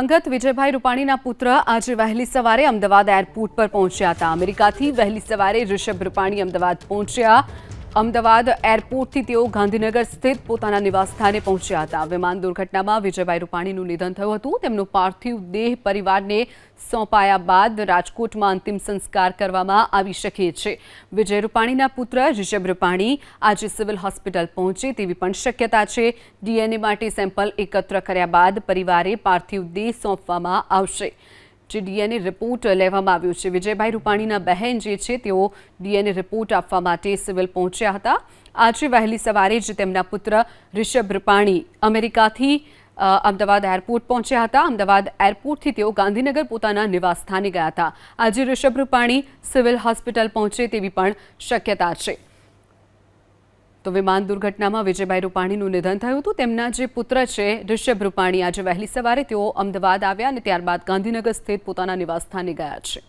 અંગત વિજયભાઈ રૂપાણીના પુત્ર આજે વહેલી સવારે અમદાવાદ એરપોર્ટ પર પહોંચ્યા હતા. અમેરિકાથી વહેલી સવારે ઋષભ રૂપાણી અમદાવાદ પહોંચ્યા. અમદાવાદ એરપોર્ટથી તેઓ ગાંધીનગર સ્થિત પોતાના નિવાસસ્થાને પહોંચ્યા હતા. વિમાન દુર્ઘટનામાં વિજયભાઈ રૂપાણીનું નિધન થયું હતું. તેમનો પાર્થિવ દેહ પરિવારને સોંપાયા બાદ રાજકોટમાં અંતિમ સંસ્કાર કરવામાં આવી શકે છે. વિજય રૂપાણીના પુત્ર ઋષભ રૂપાણી આજે સિવિલ હોસ્પિટલ પહોંચે તેવી પણ શક્યતા છે. ડીએનએ માટે સેમ્પલ એકત્ર કર્યા બાદ પરિવારે પાર્થિવ દેહ સોંપવામાં આવશે. જે ડીએનએ રિપોર્ટ લેવામાં આવ્યો છે. વિજયભાઈ રૂપાણીના બહેન જે છે, તેઓ ડીએનએ રિપોર્ટ આપવા માટે સિવિલ પહોંચ્યા હતા. આજે વહેલી સવારે જ તેમના પુત્ર ઋષભ રૂપાણી અમેરિકાથી અમદાવાદ એરપોર્ટ પહોંચ્યા હતા. અમદાવાદ એરપોર્ટથી તેઓ ગાંધીનગર પોતાના નિવાસસ્થાને ગયા હતા. આજે ઋષભ રૂપાણી સિવિલ હોસ્પિટલ પહોંચે તેવી પણ શક્યતા છે. તો વિમાન દુર્ઘટનામાં વિજયભાઈ રૂપાણીનું નિધન થયું હતું. તેમના જે પુત્ર છે, ઋષભ રૂપાણી, આજે વહેલી સવારે તેઓ અમદાવાદ આવ્યા અને ત્યારબાદ ગાંધીનગર સ્થિત પોતાના નિવાસસ્થાને ગયા છે.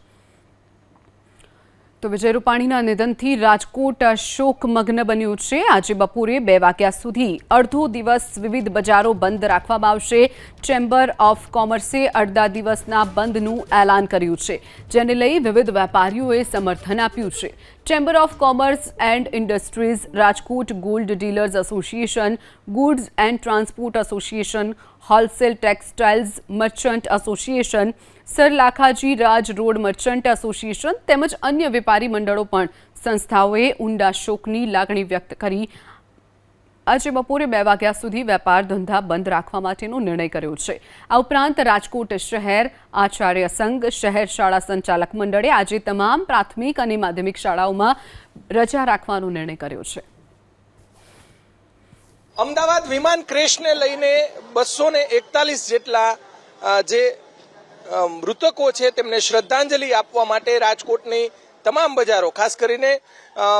તો વિજય રૂપાણીના નિધનથી રાજકોટ શોકમગ્ન બન્યું છે. આજે બપોરે બે વાગ્યા સુધી અડધો દિવસ વિવિધ બજારો બંધ રાખવામાં આવશે. ચેમ્બર ઓફ કોમર્સે અડધા દિવસના બંધનું એલાન કર્યું છે, જેને લઈ વિવિધ વેપારીઓએ સમર્થન આપ્યું છે. Chamber of commerce and industries Rajkot gold dealers association goods and transport association wholesale textiles merchant association sir Lakhaji Raj road merchant association તેમજ અન્ય વેપારી મંડળો પણ સંસ્થાઓએ ઊંડા શોકની લાગણી વ્યક્ત કરી. આજે બપોરે બે વાગ્યા સુધી વેપાર ધંધા બંધ રાખવા માટેનો નિર્ણય કર્યો છે. આ ઉપરાંત રાજકોટ શહેર આચાર્ય સંઘ શહેર શાળા સંચાલક મંડળે આજે તમામ પ્રાથમિક અને માધ્યમિક શાળાઓમાં રજા રાખવાનો નિર્ણય કર્યો છે. અમદાવાદ વિમાન ક્રેશને લઈને બસો ને એકતાલીસ જેટલા જે મૃતકો છે, તેમને શ્રદ્ધાંજલિ આપવા માટે રાજકોટની તમામ બજારો, ખાસ કરીને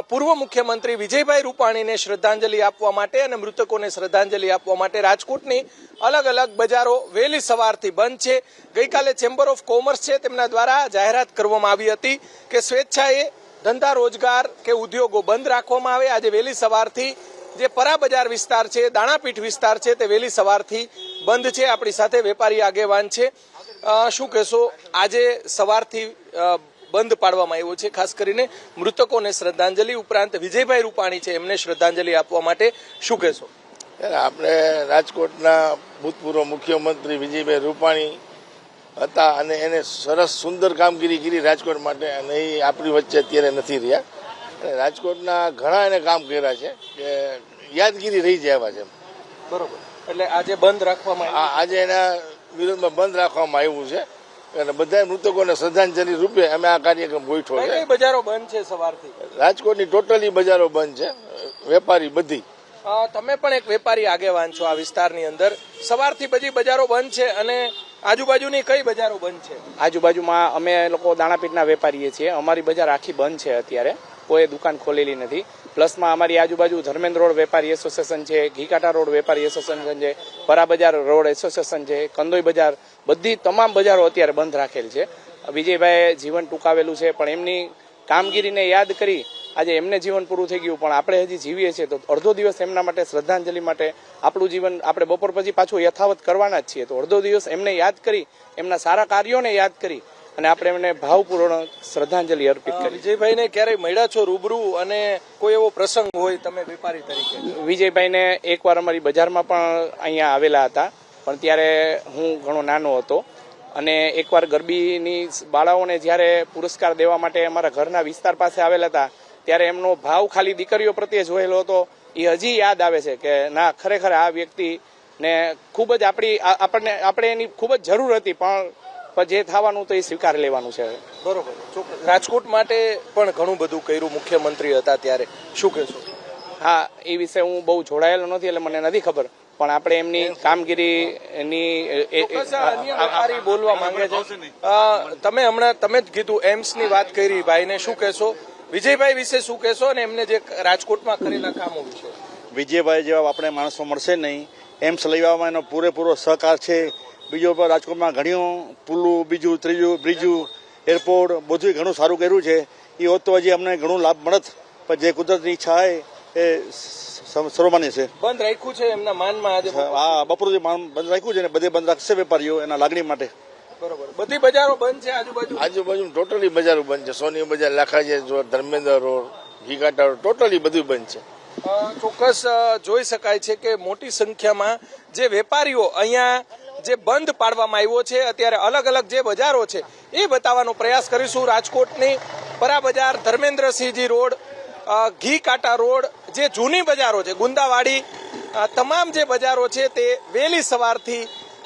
પૂર્વ મુખ્યમંત્રી વિજયભાઈ રૂપાણીને શ્રદ્ધાંજલિ આપવા માટે અને મૃતકોને શ્રદ્ધાંજલિ આપવા માટે રાજકોટની અલગ અલગ બજારો વહેલી સવારથી બંધ છે. ગઈકાલે ચેમ્બર ઓફ કોમર્સ છે. તેમના દ્વારા જાહેરાત કરવામાં આવી હતી કે સ્વેચ્છાએ ધંધા રોજગાર કે ઉદ્યોગો બંધ રાખવામાં આવે. આજે વહેલી સવારથી જે પરા બજાર વિસ્તાર છે, દાણાપીઠ વિસ્તાર છે, તે વહેલી સવારથી બંધ છે. આપણી સાથે વેપારી આગેવાન છે. શું કહેશો? આજે સવારથી બંધ પાડવામાં આવ્યો છે. ખાસ કરીને મૃતકોને શ્રદ્ધાંજલિ ઉપરાંત વિજયભાઈ રૂપાણી છે એમને શ્રદ્ધાંજલિ આપવા માટે શું કહેશો? આપણે રાજકોટના ભૂતપૂર્વ મુખ્યમંત્રી વિજયભાઈ રૂપાણી હતા અને એને સરસ સુંદર કામગીરી કરી રાજકોટ માટે અને એ આપણી વચ્ચે અત્યારે નથી રહ્યા. અને રાજકોટના ઘણા એને કામ કર્યા છે કે યાદગીરી રહી જાય એવા છે બરોબર. એટલે આજે બંધ રાખવામાં આ આજે એના વિરોધમાં બંધ રાખવામાં આવ્યું છે. અને બધા મૃતકોને શ્રદ્ધાંજલિ રૂપે અમે આ કાર્યક્રમ ગોઠવો કઈ છે. બજારો બંધ છે સવારથી? રાજકોટની ટોટલી બજારો બંધ છે. વેપારી બધી. તમે પણ એક વેપારી આગેવાન છો આ વિસ્તારની અંદર. સવારથી બધી બજારો બંધ છે અને આજુબાજુની કઈ બજારો બંધ છે? આજુબાજુમાં અમે લોકો દાણાપીઠના વેપારીએ છીએ. અમારી બજાર આખી બંધ છે અત્યારે. કોઈ દુકાન ખોલેલી નથી. પ્લસમાં અમારી આજુબાજુ ધર્મેન્દ્ર રોડ વેપારી એસોસિએશન છે ઘીકાટા રોડ વેપારી એસોસિએશન છે પરા બજાર રોડ એસોસિએશન છે, કંદોઈ બજાર, બધી તમામ બજારો અત્યારે બંધ રાખેલ છે. વિજયભાઈએ જીવન ટૂંકાવેલું છે, પણ એમની કામગીરીને યાદ કરી આજે એમને જીવન પૂરું થઈ ગયું, પણ આપણે હજી જીવીએ છીએ તો અડધો દિવસ એમના માટે શ્રદ્ધાંજલિ માટે આપણું જીવન આપણે બપોર પછી પાછું યથાવત કરવાના જ છીએ. તો અડધો દિવસ એમને યાદ કરી, એમના સારા કાર્યોને યાદ કરી અને આપણે એમને ભાવપૂર્ણ શ્રદ્ધાંજલિ અર્પિત કરી વિજયભાઈને ક્યારેય મળ્યા છો રૂબરૂ અને કોઈ એવો પ્રસંગ હોય તમે વેપારી તરીકે? વિજયભાઈને એકવાર અમારી બજારમાં પણ અહીંયા આવેલા હતા પણ ત્યારે હું ઘણો નાનો હતો. અને એકવાર ગરબીની બાળાઓને જ્યારે પુરસ્કાર દેવા માટે અમારા ઘરના વિસ્તાર પાસે આવેલા હતા ત્યારે એમનો ભાવ ખાલી દીકરીઓ પ્રત્યે જોયેલો હતો. એ હજી યાદ આવે છે કે ના ખરેખર આ વ્યક્તિ ને ખૂબ જ આપણી આપણને આપણે એની ખૂબ જ જરૂર હતી પણ પણ જે થવાનું તો એ સ્વીકાર લેવાનું છે બરોબર. રાજકોટ માટે પણ ઘણું બધું કર્યું મુખ્યમંત્રી હતા ત્યારે. શું કહેશો? હા એ વિશે હું બહુ જોડાયેલો નથી એટલે મને નથી ખબર. પણ આપણે એમની કામગીરીની બોલવા માંગે છે. તમે હમણાં તમે જ કીધું એમ્સની વાત કરી. ભાઈને શું કહેશો? વિજયભાઈ વિશે શું કહેશો? અને એમને જે રાજકોટમાં કરેલા કામો વિશે. વિજયભાઈ જેવા આપણે માણસો મળશે નહીં. એમ્સ લઈ આવવામાં એનો પૂરેપૂરો સહકાર છે. બીજો પર રાજકોટમાં ઘણું પુલું બીજું ત્રીજું બ્રીજું એરપોર્ટ બધું ઘણું સારું કર્યું છે. એ હોત તો હજી અમને ઘણું લાભ મળત. પણ જે કુદરતની ઈચ્છા હોય એ સર્વમાન્ય છે. બંધ રાખ્યું છે એમના માનમાં આજે હા બપોરથી માન બંધ રાખ્યું છે ને બધે બંધ રાખશે વેપારીઓ એના લાગણી માટે. બરોબર. બધી બજારો બંધ છે આજુબાજુ? આજુબાજુ ટોટલી બજારો બંધ છે. Soni Bazaar Lakhaji road Dharmendra road Ghighata road totally બધું બંધ છે. ચોક્કસ જોઈ શકાય છે કે મોટી સંખ્યામાં જે વેપારીઓ અહીંયા જે બંધ પાડવામાં આવ્યો છે, અત્યારે અલગ અલગ જે બજારો છે, એ બતાવવાનો પ્રયાસ કરીશું. રાજકોટની પરા બજાર ધર્મેન્દ્રસિંહજી રોડ ઘી કાંટા રોડ, જે જૂની બજારો છે, ગુંદાવાડી તમામ જે બજારો છે, તે વહેલી સવારથી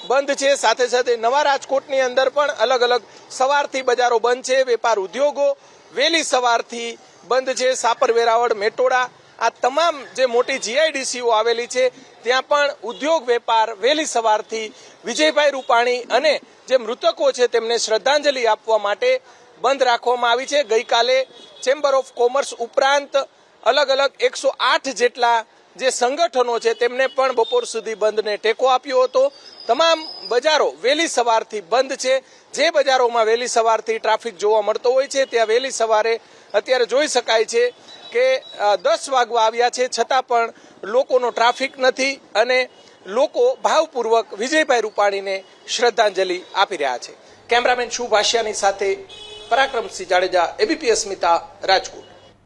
બંધ છે. સાથે સાથે નવા રાજકોટની અંદર પણ અલગ અલગ સવારથી બજારો બંધ છે. વેપાર ઉદ્યોગો વહેલી સવારથી બંધ છે. સાપર વેરાવળ મેટોડા આ તમામ જે મોટી જીઆઈડીસીઓ આવેલી છે, ત્યાં પણ ઉદ્યોગ વેપાર વહેલી સવારથી વિજયભાઈ રૂપાણી અને જે મૃતકો છે તેમને શ્રદ્ધાંજલિ આપવા માટે બંધ રાખવામાં આવી છે. ગઈકાલે ચેમ્બર ઓફ કોમર્સ ઉપરાંત અલગ અલગ એકસો આઠ જેટલા જે સંગઠનો છે તેમને પણ બપોર સુધી બંધને ટેકો આપ્યો હતો. તમામ બજારો વહેલી સવારથી બંધ છે. જે બજારોમાં વહેલી સવારથી ટ્રાફિક જોવા મળતો હોય છે, ત્યાં વહેલી સવારે અત્યારે જોઈ શકાય છે કે દસ વાગવા આવ્યા છે, છતાં પણ લોકોનો ટ્રાફિક નથી અને લોકો ભાવપૂર્વક વિજયભાઈ રૂપાણીને શ્રદ્ધાંજલિ આપી રહ્યા છે. કેમેરામેન શુભ આશિયાની સાથે પરાક્રમસિંહ જાડેજા, એબીપીએસ સ્મિતા રાજકોટ.